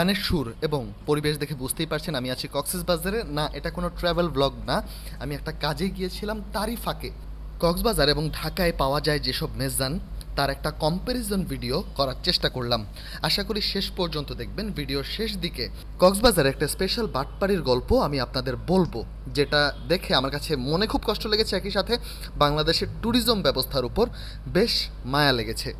গানের সুর এবং পরিবেশ দেখে বুঝতেই পারছেন আমি আছি কক্সেস বাজারে না, এটা কোনো ট্রাভেল ব্লগ না। আমি একটা কাজে গিয়েছিলাম তারই ফাঁকে। কক্সবাজার এবং ঢাকায় পাওয়া যায় যেসব মেজান, তার একটা কম্প্যারিজন ভিডিও করার চেষ্টা করলাম। আশা করি শেষ পর্যন্ত দেখবেন ভিডিওর শেষ দিকে। কক্সবাজারের একটা স্পেশাল বাটপাড়ির গল্প আমি আপনাদের বলব, যেটা দেখে আমার কাছে মনে খুব কষ্ট লেগেছে। একই সাথে বাংলাদেশের ট্যুরিজম ব্যবস্থার উপর বেশ মায়া লেগেছে।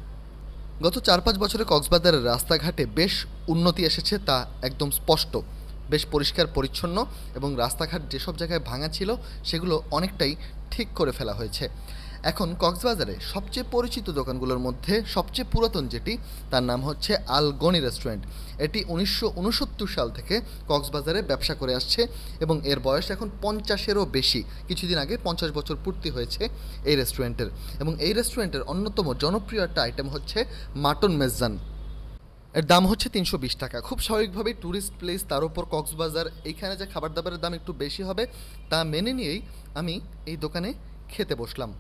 গত চার পাঁচ বছরে কক্সবাজারের রাস্তাঘাটে বেশ উন্নতি এসেছে তা একদম স্পষ্ট। বেশ পরিষ্কার, পরিচ্ছন্ন এবং রাস্তাঘাট যেসব জায়গায় ভাঙা ছিল, সেগুলো অনেকটাই ঠিক করে ফেলা হয়েছে। এখন কক্সবাজারে সবচেয়ে পরিচিত দোকানগুলোর মধ্যে সবচেয়ে পুরাতন যেটি, তার নাম হচ্ছে আল গনি রেস্টুরেন্ট। এটি উনিশশো উনসত্তর সাল থেকে কক্সবাজারে ব্যবসা করে আসছে এবং এর বয়স এখন পঞ্চাশেরও বেশি। কিছুদিন আগে পঞ্চাশ বছর পূর্তি হয়েছে এই রেস্টুরেন্টের এবং এই রেস্টুরেন্টের অন্যতম জনপ্রিয় একটা আইটেম হচ্ছে মাটন মেজান এর দাম হচ্ছে তিনশো বিশ টাকা। খুব স্বাভাবিকভাবেই ট্যুরিস্ট প্লেস তার উপর কক্সবাজার এইখানে যে খাবার দাবারের দাম একটু বেশি হবে, তা মেনে নিয়েই আমি এই দোকানে খেতে বসলাম।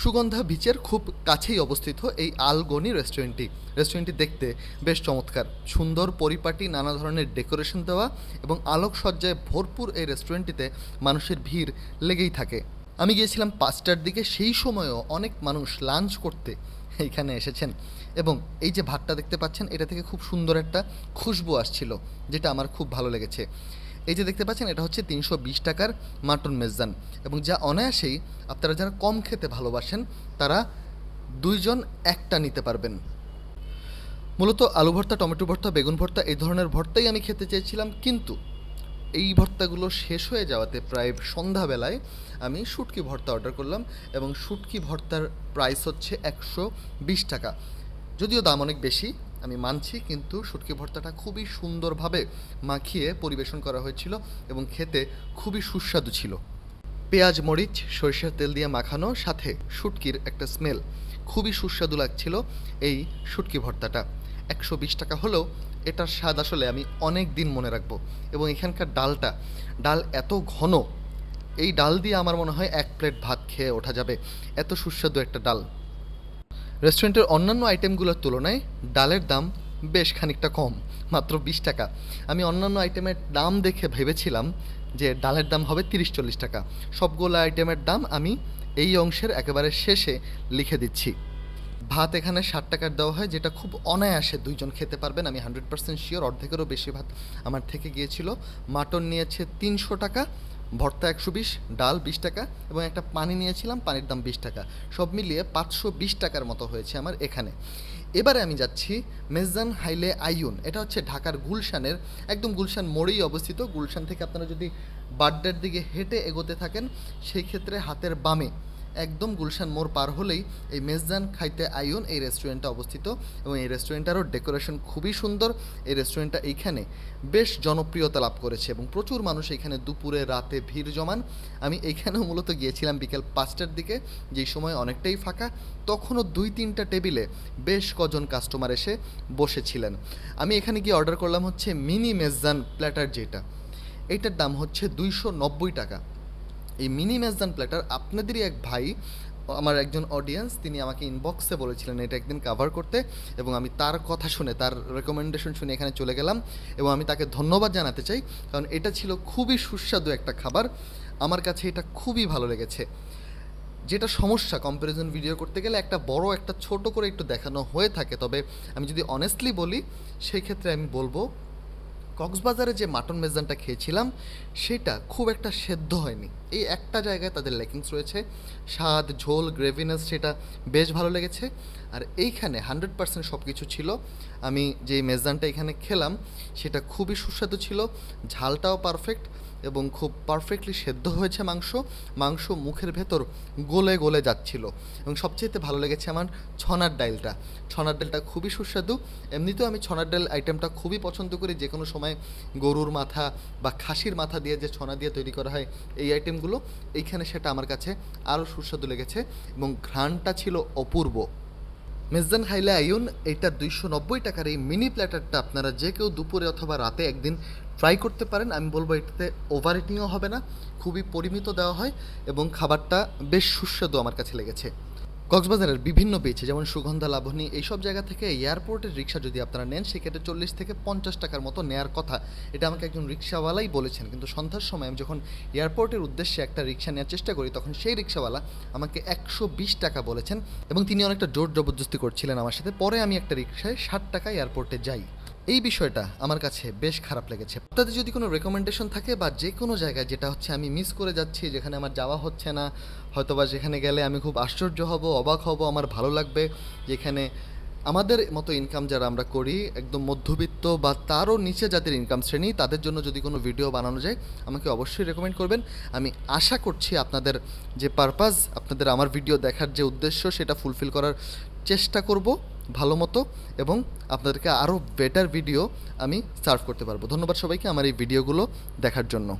সুগন্ধা বিচের খুব কাছেই অবস্থিত এই আলগনি রেস্টুরেন্টটি রেস্টুরেন্টটি দেখতে বেশ চমৎকার। সুন্দর পরিপাটি, নানা ধরনের ডেকোরেশন দেওয়া এবং আলোকসজ্জায় ভরপুর এই রেস্টুরেন্টটিতে মানুষের ভিড় লেগেই থাকে। আমি গিয়েছিলাম পাঁচটার দিকে, সেই সময়ও অনেক মানুষ লাঞ্চ করতে এইখানে এসেছেন এবং এই যে ভাতটা দেখতে পাচ্ছেন, এটা থেকে খুব সুন্দর একটা খুশবু আসছিল, যেটা আমার খুব ভালো লেগেছে। এই যে দেখতে পাচ্ছেন, এটা হচ্ছে তিনশো বিশ টাকার মাটন মেজান। এবং যা অনায়াসেই আপনারা যারা কম খেতে ভালোবাসেন, তারা দুইজন একটা নিতে পারবেন। মূলত আলু ভর্তা, টমেটো ভর্তা, বেগুন ভর্তা, এই ধরনের ভর্তাই আমি খেতে চেয়েছিলাম, কিন্তু এই ভর্তাগুলো শেষ হয়ে যাওয়াতে প্রায় সন্ধ্যাবেলায় আমি শুটকি ভর্তা অর্ডার করলাম এবং শুটকি ভর্তার প্রাইস হচ্ছে একশো বিশ টাকা। যদিও দাম অনেক বেশি আমি মানছি, কিন্তু শুটকি ভর্তাটা খুবই সুন্দরভাবে মাখিয়ে পরিবেশন করা হয়েছিল এবং খেতে খুবই সুস্বাদু ছিল। পেঁয়াজ, মরিচ, সরিষার তেল দিয়ে মাখানো, সাথে শুটকির একটা স্মেল খুবই সুস্বাদু লাগছিল এই শুটকি ভর্তাটা। একশো বিশ টাকা হলেও এটার স্বাদ আসলে আমি অনেক দিন মনে রাখব এবং এখানকার ডালটা, ডাল এত ঘন, এই ডাল দিয়ে আমার মনে হয় এক প্লেট ভাত খেয়ে ওঠা যাবে। এত সুস্বাদু একটা ডাল। রেস্টুরেন্টের অন্যান্য আইটেমগুলোর তুলনায় ডালের দাম বেশ খানিকটা কম, মাত্র বিশ টাকা। আমি অন্যান্য আইটেমের দাম দেখে ভেবেছিলাম যে ডালের দাম হবে তিরিশ চল্লিশ টাকা। সবগুলো আইটেমের দাম আমি এই অংশের একেবারে শেষে লিখে দিচ্ছি। ভাত এখানে ষাট টাকার দেওয়া হয়, যেটা খুব অনায়াসে দুইজন খেতে পারবেন। আমি হান্ড্রেড পার্সেন্ট শিওর অর্ধেকেরও বেশি ভাত আমার থেকে গিয়েছিল। মাটন নিয়েছে তিনশো টাকা ভর্তা একশো বিশ, ডাল বিশ টাকা এবং একটা পানি নিয়েছিলাম, পানির দাম বিশ টাকা। সব মিলিয়ে পাঁচশো বিশ টাকার মতো হয়েছে আমার এখানে। এবারে আমি যাচ্ছি মেজান হাইলে আইয়ুন। এটা হচ্ছে ঢাকার গুলশানের, একদম গুলশান মোড়েই অবস্থিত। গুলশান থেকে আপনারা যদি বাড্ডার দিকে হেঁটে এগোতে থাকেন, সেই ক্ষেত্রে হাতের বামে একদম গুলশান মোড় পার হলেই এই মেজদান খাইতে আইয়ুন এই রেস্টুরেন্টটা অবস্থিত এবং এই রেস্টুরেন্টটারও ডেকোরেশন খুবই সুন্দর। এই রেস্টুরেন্টটা এইখানে বেশ জনপ্রিয়তা লাভ করেছে এবং প্রচুর মানুষ এখানে দুপুরে, রাতে ভিড় জমান। আমি এইখানেও মূলত গিয়েছিলাম বিকেল পাঁচটার দিকে, যেই সময় অনেকটাই ফাঁকা। তখনও দুই তিনটা টেবিলে বেশ কজন কাস্টমার এসে বসেছিলেন। আমি এখানে গিয়ে অর্ডার করলাম হচ্ছে মিনি মেজদান প্ল্যাটার যেটা। এইটার দাম হচ্ছে দুইশো নব্বই টাকা। এই মিনি মেজদান প্ল্যাটার আপনাদেরই এক ভাই, আমার একজন অডিয়েন্স তিনি আমাকে ইনবক্সে বলেছিলেন এটা একদিন কাভার করতে এবং আমি তার কথা শুনে, তার রেকমেন্ডেশন শুনে এখানে চলে গেলাম এবং আমি তাকে ধন্যবাদ জানাতে চাই কারণ এটা ছিল খুবই সুস্বাদু একটা খাবার। আমার কাছে এটা খুবই ভালো লেগেছে। যেটা সমস্যা কম্প্যারিজন ভিডিও করতে গেলে একটা বড়, একটা ছোট করে একটু দেখানো হয়ে থাকে, তবে আমি যদি অনেস্টলি বলি, সেই ক্ষেত্রে আমি বলব কক্সবাজারে যে মাটন মেজানটা খেয়েছিলাম, সেটা খুব একটা সেদ্ধ হয়নি। এই একটা জায়গায় তাদের লেকিংস রয়েছে, স্বাদ, ঝোল, গ্রেভিনেস সেটা বেশ ভালো লেগেছে। আর এইখানে হান্ড্রেড পার্সেন্ট সব কিছু ছিল। আমি যে মেজানটা এখানে খেলাম, সেটা খুবই সুস্বাদু ছিল, ঝালটাও পারফেক্ট এবং খুব পারফেক্টলি সেদ্ধ হয়েছে মাংস। মাংস মুখের ভেতর গলে গলে যাচ্ছিল। এবং সবচেয়ে ভালো লেগেছে আমার ছনার ডাইলটা ছনার ডালটা খুবই সুস্বাদু। এমনিতেও আমি ছনার ডাল আইটেমটা খুবই পছন্দ করি। যে কোনো সময় গরুর মাথা বা খাসির মাথা দিয়ে যে ছনা দিয়ে তৈরি করা হয় এই আইটেমগুলো এইখানে সেটা আমার কাছে আরও সুস্বাদু লেগেছে এবং ঘ্রাণটা ছিল অপূর্ব। মেজদান হাইলা আয়ুন এটা দুইশো নব্বই টাকার এই মিনি প্ল্যাটারটা আপনারা যে কেউ দুপুরে অথবা রাতে একদিন ট্রাই করতে পারেন। আমি বলব এটাতে ওভার ইটিংও হবে না, খুবই পরিমিত দেওয়া হয় এবং খাবারটা বেশ সুস্বাদু আমার কাছে লেগেছে। কক্সবাজারের বিভিন্ন বিচ যেমন সুগন্ধা, লাবণী, এইসব জায়গা থেকে এয়ারপোর্টের রিক্সা যদি আপনারা নেন, সেক্ষেত্রে চল্লিশ থেকে পঞ্চাশ টাকার মতো নেয়ার কথা। এটা আমাকে একজন রিক্সাওয়ালাই বলেছেন। কিন্তু সন্ধ্যার সময় আমি যখন এয়ারপোর্টের উদ্দেশ্যে একটা রিক্সা নেওয়ার চেষ্টা করি, তখন সেই রিক্সাওয়ালা আমাকে একশো বিশ টাকা বলেছেন এবং তিনি অনেকটা জোর জবরদস্তি করছিলেন আমার সাথে। পরে আমি একটা রিক্সায় ষাট টাকা এয়ারপোর্টে যাই। এই বিষয়টা আমার কাছে বেশ খারাপ লেগেছে। আপনাদের যদি কোনো রেকমেন্ডেশন থাকে বা যে কোনো জায়গায় যেটা হচ্ছে আমি মিস করে যাচ্ছি, যেখানে আমার যাওয়া হচ্ছে না, হয়তোবা যেখানে গেলে আমি খুব আশ্চর্য হব, অবাক হব, আমার ভালো লাগবে, যেখানে আমাদের মতো ইনকাম যারা আমরা করি, একদম মধ্যবিত্ত বা তারও নিচে যাদের ইনকাম শ্রেণি, তাদের জন্য যদি কোনো ভিডিও বানানো যায়, আমাকে অবশ্যই রেকমেন্ড করবেন। আমি আশা করছি আপনাদের যে পারপাস আপনাদের আমার ভিডিও দেখার যে উদ্দেশ্য, সেটা ফুলফিল করার চেষ্টা করব। ভালো মতো এবং আপনাদেরকে আরও বেটার ভিডিও আমি সার্ভ করতে পারব। ধন্যবাদ সবাইকে আমার এই ভিডিওগুলো দেখার জন্য।